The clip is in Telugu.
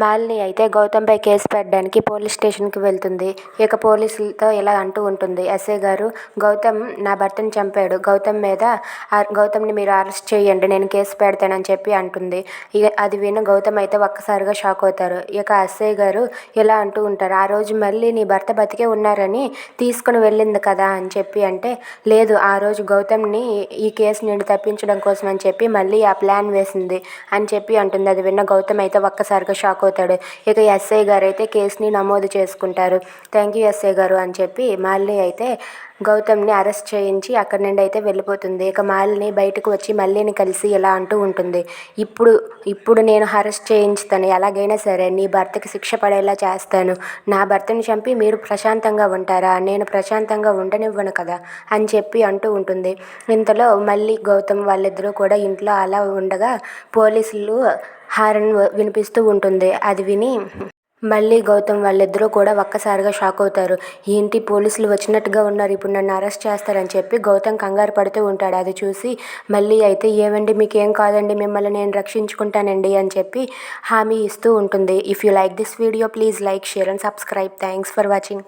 మాలిని అయితే గౌతమ్పై కేసు పెట్టడానికి పోలీస్ స్టేషన్కి వెళ్తుంది. ఇక పోలీసులతో ఇలా అంటూ ఉంటుంది. ఎస్ఐ గారు గౌతమ్ నా భర్తని చంపాడు. గౌతమ్ మీద గౌతమ్ని మీరు అరెస్ట్ చేయండి. నేను కేసు పెడతానని చెప్పి అంటుంది. ఇక అది విని గౌతమ్ అయితే ఒక్కసారిగా షాక్ అవుతారు. ఇక ఎస్ఐ గారు ఇలా అంటూ ఉంటారు. ఆ రోజు మళ్ళీ నీ భర్త బతికే ఉన్నారని తీసుకుని వెళ్ళింది కదా అని చెప్పి అంటే లేదు ఆ రోజు గౌతమ్ని ఈ కేసు నుండి తప్పించడం కోసం అని చెప్పి మళ్ళీ ఆ ప్లాన్ వేసింది అని చెప్పి అంటుంది. అది విన్న గౌతమ్ అయితే ఒక్కసారిగా షాక్ అవుతాడు ఇక ఎస్ఐ గారు అయితే కేసుని నమోదు చేసుకుంటారు. థ్యాంక్ యూ ఎస్ఐ గారు అని చెప్పి మాలిని అయితే గౌతమ్ని అరెస్ట్ చేయించి అక్కడి నుండి అయితే వెళ్ళిపోతుంది. ఇక మాలిని బయటకు వచ్చి మళ్ళీని కలిసి ఇలా అంటూ ఉంటుంది. ఇప్పుడు ఇప్పుడు నేను అరెస్ట్ చేయించుతాను. ఎలాగైనా సరే నీ భర్తకి శిక్ష పడేలా చేస్తాను. నా భర్తని చంపి మీరు ప్రశాంతంగా ఉంటారా? నేను ప్రశాంతంగా ఉండనివ్వను కదా? అని చెప్పి అంటూ ఉంటుంది. ఇంతలో మళ్ళీ గౌతమ్ వాళ్ళిద్దరూ కూడా ఇంట్లో అలా ఉండగా పోలీసులు హారన్ వినిపిస్తూ ఉంటుంది. అది విని మళ్ళీ గౌతమ్ వాళ్ళిద్దరూ కూడా ఒక్కసారిగా షాక్ అవుతారు. ఏంటి పోలీసులు వచ్చినట్టుగా ఉన్నారు. ఇప్పుడు నన్ను అరెస్ట్ చేస్తారని చెప్పి గౌతమ్ కంగారు పడుతూ ఉంటాడు. అది చూసి మళ్ళీ అయితే ఏమండి మీకు ఏం కాదండి? మిమ్మల్ని నేను రక్షించుకుంటానండి అని చెప్పి హామీ ఇస్తూ ఉంటుంది. If you like this video please like share and subscribe thanks for watching